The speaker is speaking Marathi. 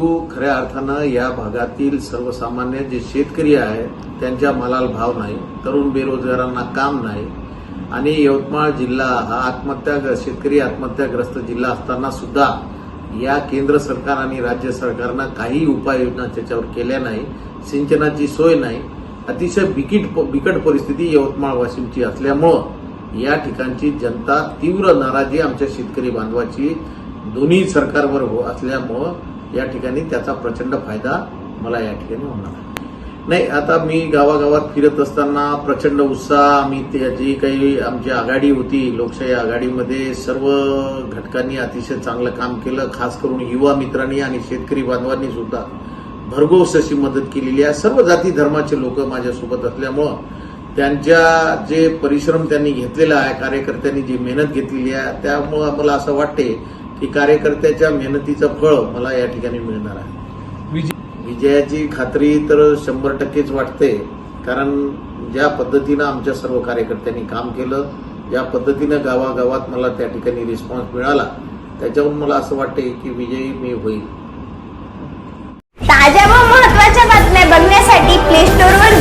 खऱ्या अर्थानं या भागातील सर्वसामान्य जे शेतकरी आहे त्यांच्या मालाला भाव नाही तरुण बेरोजगारांना काम नाही. आणि यवतमाळ जिल्हा हा आत्महत्या शेतकरी आत्महत्याग्रस्त जिल्हा असताना सुद्धा या केंद्र सरकार आणि राज्य सरकारनं काही उपाययोजना त्याच्यावर केल्या नाही. सिंचनाची सोय नाही. अतिशय बिकट बिकट परिस्थिती यवतमाळ वाशिमची असल्यामुळं या ठिकाणची जनता तीव्र नाराजी आमच्या शेतकरी बांधवाची दोन्ही सरकारवर हो असल्यामुळं या ठिकाणी त्याचा प्रचंड फायदा मला या ठिकाणी होणार आहे. नाही आता मी गावागावात फिरत असताना प्रचंड उत्साह आम्ही ते जी काही आमची आघाडी होती लोकशाही आघाडीमध्ये सर्व घटकांनी अतिशय चांगलं काम केलं खास करून युवा मित्रांनी आणि शेतकरी बांधवांनी सुद्धा भरघोस अशी मदत केलेली आहे सर्व जाती धर्माचे लोक माझ्यासोबत असल्यामुळं त्यांच्या जे परिश्रम त्यांनी घेतलेला आहे कार्यकर्त्यांनी जी मेहनत घेतलेली आहे त्यामुळं मला असं वाटते की कार्यकर्त्याच्या मेहनतीचं फळ मला या ठिकाणी मिळणार आहे. विजयाची खात्री तर शंभर टक्केच वाटते कारण ज्या पद्धतीनं आमच्या सर्व कार्यकर्त्यांनी काम केलं ज्या पद्धतीनं गावागावात मला त्या ठिकाणी रिस्पॉन्स मिळाला त्याच्यावरून मला असं वाटते की विजयी मी होईल. ताज्या व महत्त्वाच्या बातम्या बघण्यासाठी प्ले स्टोअर